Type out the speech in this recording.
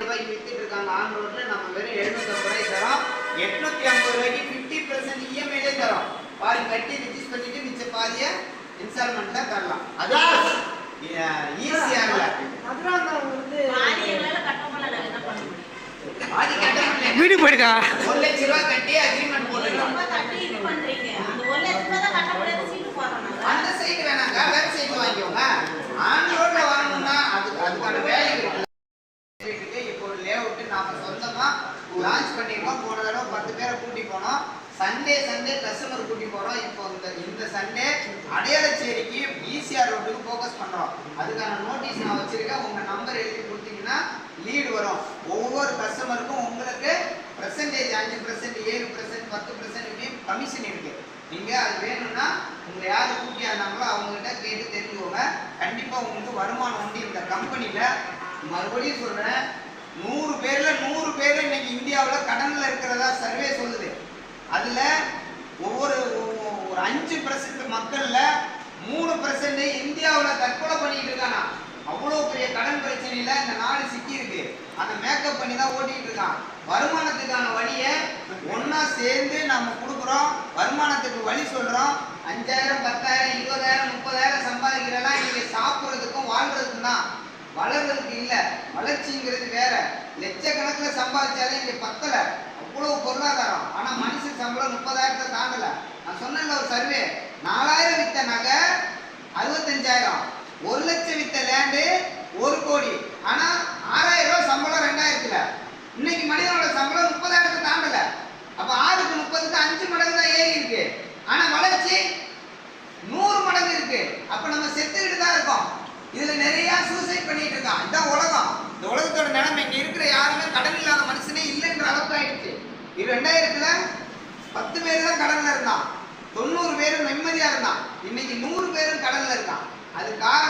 ரூபாய்க்கு வித்துட்டு இருக்காங்க. ஆன் ரோட்ல நம்ம வெறும் எழுநூத்தி ரூபாய் தரோம். எட்நூத்தி ஐம்பது ரூபாய்க்கு பிப்டி பர்சன்ட் இஎம்ஐலே தரோம். பாதி கட்டி ரிஜிஸ்ட் பண்ணிட்டு மிச்ச பாதிய இன்ஸ்டால்மெண்ட்ல தரலாம். அது ஈஸியா இல்ல. வீட்டுக்கு போயிடுக்கா? ஒரு லட்ச ரூபாய் கட்டி அக்ரிமெண்ட் போட்டுக்கலாம் ரொம்ப கட்டி இது பண்றீங்க. அந்த ஒரு லட்சம் ரூபாய் தான் கட்ட முடியாத சீட்டு போடுறோம் நாங்க. அந்த சைடு வேணாங்க வேற சைடு வாங்கிக்கோங்க ஆன் ரோட்ல வரணும்னா அதுக்கு அதுக்கான வேல்யூ இருக்கு வீட்டுக்கு இப்போ ஒரு லேஅவுட் நாம சொந்தமா லான்ச் பண்ணியிருக்கோம் போன தடவை பத்து பேரை கூட்டி போனோம். சண்டே சண்டே கஸ்டமர் கூட்டி போறோம். இப்போ இந்த இந்த சண்டே அடையாளச்சேரிக்கு ஈசிஆர் ரோட்டுக்கு ஃபோக்கஸ் பண்றோம். அதுக்கான நோட்டீஸ் நான் வச்சிருக்கேன். உங்க நம்பர் எழுதி கொடுத்தீங்கன்னா லீடு வரும். ஒவ்வொரு கஸ்டமருக்கும் உங்களுக்கு பர்சன்டேஜ் அஞ்சு பர்சன்ட் ஏழு பர்சன்ட் பத்து பர்சன்ட் கமிஷன் இருக்கு. நீங்க அது வேணும்னா உங்களை யாரு கூட்டி ஆனாங்களோ கேட்டு தெரிஞ்சுக்கோங்க. கண்டிப்பா உங்களுக்கு வருமானம் வந்து இந்த கம்பெனில மறுபடியும் சொல்றேன். நூறு பேர்ல நூறு பேர் இன்னைக்கு இந்தியாவில் கடனில் இருக்கிறதா சர்வே சொல்லுது. அதுல ஒவ்வொரு ஒரு அஞ்சு பர்சன்ட் மக்கள்ல மூணு பர்சன்ட் இந்தியாவில் தற்கொலை பண்ணிட்டு இருக்கானா? அவ்வளோ பெரிய கடன் பிரச்சனையில இந்த நாடு சிக்கி இருக்கு அந்த மேக்கப் பண்ணி தான் ஓட்டிட்டு இருக்கான். வருமானத்துக்கான வழியை ஒன்றா சேர்ந்து நம்ம கொடுக்குறோம். வருமானத்துக்கு வழி சொல்றோம். அஞ்சாயிரம் பத்தாயிரம் இருபதாயிரம் இல்ல வளர்ச்சிங்கிறது வேற. லட்சக்கணக்கில் சம்பாதிச்சாலே இங்கே பத்தல. அவ்வளவு பொருளாதாரம். ஆனா மனுஷன் சம்பளம் முப்பதாயிரத்தை தாண்டல. நான் சொன்னேன்ல ஒரு சர்வே. நாலாயிரம் வித்த நகை அறுபத்தஞ்சாயிரம். ஒரு லட்சம் வித்த லேண்டு ஒரு கோடி. ஆனா ஆறாயிரம் ரூபாய் சம்பளம் ரெண்டாயிரத்துல. இன்னைக்கு மனிதனோட சம்பளம் முப்பதாயிரத்தை தாண்டல. அப்ப ஆறுக்கு முப்பதுக்கு அஞ்சு மடங்கு தான் ஏறி இருக்கு. ஆனா வளர்ச்சி நூறு மடங்கு இருக்கு. அப்ப நம்ம செத்துக்கிட்டு தான் இருக்கோம். இதுல நிறைய சூசைட் பண்ணி இது ரெண்டாயிரத்துல பத்து பேர் தான் கடல்ல இருந்தான். தொண்ணூறு பேரும் நிம்மதியா இருந்தான். இன்னைக்கு நூறு பேரும் கடல்ல இருக்கான். அது காரணம்